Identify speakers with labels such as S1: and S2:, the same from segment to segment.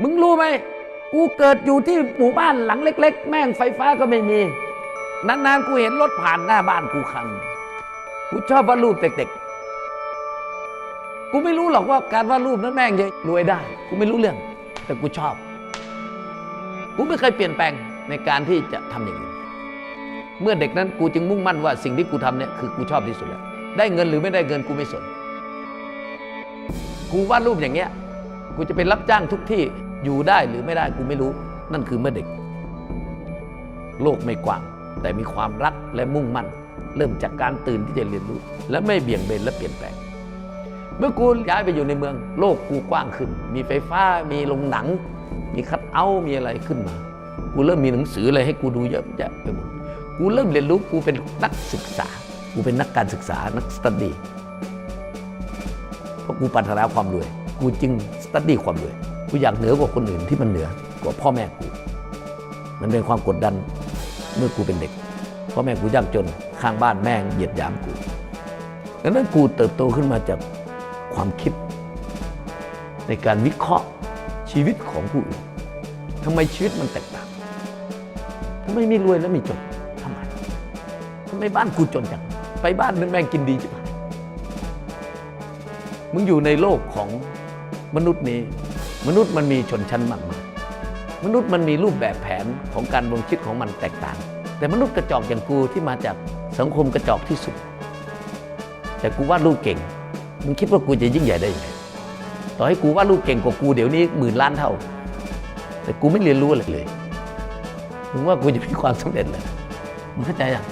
S1: มึงรู้ไหมกูเกิดอยู่ที่หมู่บ้านหลังเล็ก ๆ แม่งไฟฟ้าก็ไม่มี นานๆกูเห็นรถผ่านหน้าบ้านกูคัน กูชอบวาดรูปเด็กๆ กูไม่รู้หรอกว่าการวาดรูปนั้นแม่งจะรวยได้ กูไม่รู้เรื่อง แต่กูชอบ กูไม่เคยเปลี่ยนแปลงในการที่จะทำอย่างอื่นเมื่อเด็กนั้นกูจึงมุ่งมั่นว่าสิ่งที่กูทำเนี่ยคือกูชอบที่สุดแล้ว ได้เงินหรือไม่ได้เงินกูไม่สน กูวาดรูปอย่างเงี้ย กูจะเป็นรับจ้างทุกที่ อยู่ได้หรือไม่ได้กูไม่รู้ นั่นคือเมื่อเด็ก โลกไม่กว้าง แต่มีความรักและมุ่งมั่น เริ่มจากการตื่นที่จะเรียนรู้ และไม่เบี่ยงเบนและเปลี่ยนแปลง เมื่อกูย้ายไปอยู่ในเมือง โลกกูกว้างขึ้น มีไฟฟ้ามีโรงหนัง มีคัดเอามีอะไรขึ้นมา กูเริ่มมีหนังสืออะไรให้กูดูเยอะแยะไปหมดกูเริ่มเรียนรู้กูเป็นนักศึกษา กูเป็นนักการศึกษานักสตัดดี้เพราะกูปรารถนาความรวย กูจึงสตัดดี้ความรวย กูอยากเหนือกว่าคนอื่นที่มันเหนือกว่าพ่อแม่กู มันเป็นความกดดันเมื่อกูเป็นเด็ก พ่อแม่กูยากจนข้างบ้านแม่งเหยียดหยามกูดังนั้นกูเติบโตขึ้นมาจากความคิด ในการวิเคราะห์ชีวิตของผู้อื่นทำไมชีวิตมันแตกต่างทำไมไม่รวยแล้วมีจนทำไมทำไมบ้านกูจนจังไปบ้านนั้นแม่งกินดีจังมึงอยู่ในโลกของมนุษย์นี้ มนุษย์มันมีชนชั้นมากมายมนุษย์มันมีรูปแบบแผนของการดำรงชีวิตของมันแตกต่าง แต่มนุษย์กระจอกอย่างกูที่มาจากสังคมกระจอกที่สุด แต่กูวาดรูปเก่ง มึงคิดว่ากูจะยิ่งใหญ่ได้ยังไงต่อให้กูวาดรูปเก่งกว่ากูเดี๋ยวนี้หมื่นล้านเท่า แต่กูไม่เรียนรู้อะไรเลยมึงว่ากูจะมีความสำเร็จเลยมึงเข้าใจยัง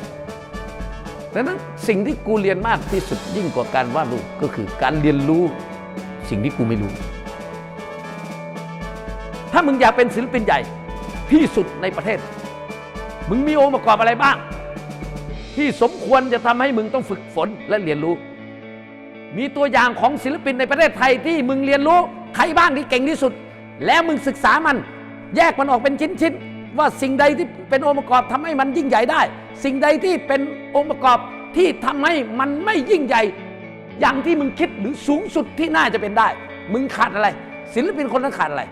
S1: ดังนั้นสิ่งที่กูเรียนมากที่สุดยิ่งกว่าการวาดรูปก็คือการเรียนรู้สิ่งที่กูไม่รู้ ถ้ามึงอยากเป็นศิลปินใหญ่ ที่สุดในประเทศ มึงมีองค์ประกอบอะไรบ้าง ที่สมควรจะทำให้มึงต้องฝึกฝนและเรียนรู้ มีตัวอย่างของศิลปินในประเทศไทยที่มึงเรียนรู้ใครบ้างที่เก่งที่สุด แล้วมึงศึกษามัน แยกมันออกเป็นชิ้นๆว่าสิ่งใดที่เป็นองค์ประกอบทำให้มันยิ่งใหญ่ได้ สิ่งใดที่เป็นองค์ประกอบที่ทำให้มันไม่ยิ่งใหญ่ อย่างที่มึงคิดหรือสูงสุดที่น่าจะเป็นได้ มึงขาดอะไร ศิลปินคนนั้นขาดอะไร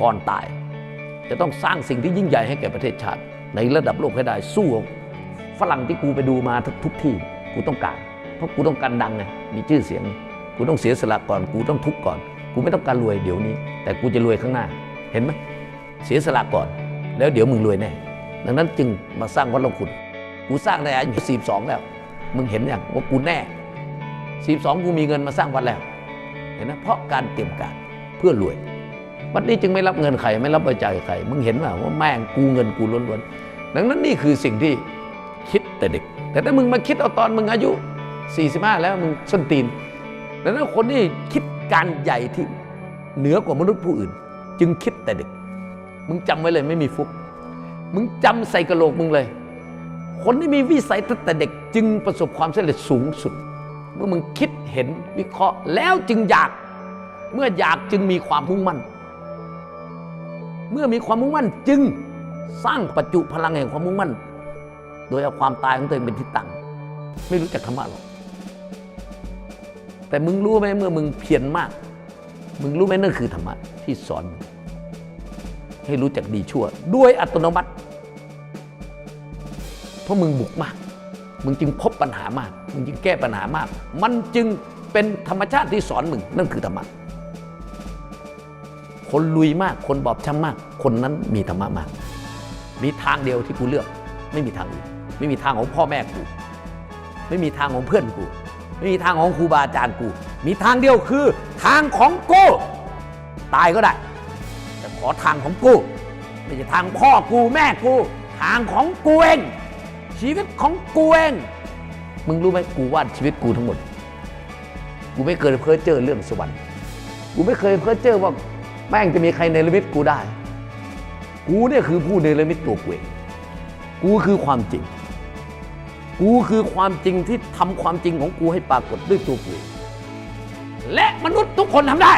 S1: ก่อนตาย จะต้องสร้างสิ่งที่ยิ่งใหญ่ให้แก่ประเทศชาติ ในระดับโลกให้ได้สู้ฝรั่งที่กูไปดูมาทุกที่กูต้องการ เพราะกูต้องการดังไงมีชื่อเสียง กูต้องเสียสละก่อนกูต้องทุกข์ก่อน กูไม่ต้องการรวยเดี๋ยวนี้ แต่กูจะรวยข้างหน้าเห็นไหมเสียสละก่อน แล้วเดี๋ยวมึงรวยแน่ดังนั้นจึงมาสร้างวัดลงคุณกูสร้างในอายุสี่สองแล้ว มึงเห็นอย่างว่ากูแน่สี่สองกูมีเงินมาสร้างวัดแล้ว เห็นไหมเพราะการเตรียมการเพื่อรวย วัดนี้จึงไม่รับเงินใครไม่รับบริจาคใครมึงเห็นว่าว่าแม่งกูเงินกูล้วนๆดังนั้นนี่คือสิ่งที่คิดแต่เด็ก แต่ถ้ามึงมาคิดเอาตอนมึงอายุ 45 แล้วมึงส้นตีนดังนั้นคนที่คิดการใหญ่ที่เหนือกว่ามนุษย์ผู้อื่น จึงคิดแต่เด็ก มึงจำไว้เลยไม่มีฟุก มึงจำใส่กระโหลกมึงเลย คนที่มีวิสัยตั้งแต่เด็ก จึงประสบความสำเร็จสูงสุด เมื่อมึงคิดเห็นวิเคราะห์แล้วจึงอยากเมื่ออยากจึงมีความมุ่งมั่น เมื่อมีความมุ่งมั่นจึงสร้างปัจจุพลังแห่งความมุ่งมั่น โดยเอาความตายของตัวเองเป็นที่ตั้งไม่รู้จักธรรมะหรอกแต่มึงรู้ไหมเมื่อมึงเพียรมาก มึงรู้ไหมนั่นคือธรรมะที่สอน ให้รู้จักดีชั่ว ด้วยอัตโนมัติ เพราะมึงบุกมาก มึงจึงพบปัญหามาก มึงจึงแก้ปัญหามาก มันจึงเป็นธรรมชาติที่สอนมึงนั่นคือธรรมะ คนลุยมาก คนบอบช้ำมาก คนนั้นมีธรรมะมาก มีทางเดียวที่กูเลือก ไม่มีทางอื่นไม่มีทางของพ่อแม่กู ไม่มีทางของเพื่อนกู ไม่มีทางของครูบาอาจารย์กู มีทางเดียวคือทางของกูตายก็ได้ แต่ขอทางของกูไม่ใช่ทางพ่อกูแม่กู ทางของกูเอง ชีวิตของกูเอง มึงรู้ไหมกูวาดชีวิตกูทั้งหมด กูไม่เคยเพ้อเจอเรื่องสวรรค์ กูไม่เคยเพ้อเจอว่า แม่งจะมีใครเนรมิตกูได้ กูเนี่ยคือผู้เนรมิตตัวกูเองกูคือความจริง กูคือความจริงที่ทำความจริงของกูให้ปรากฏด้วยตัวกูเองและมนุษย์ทุกคนทำได้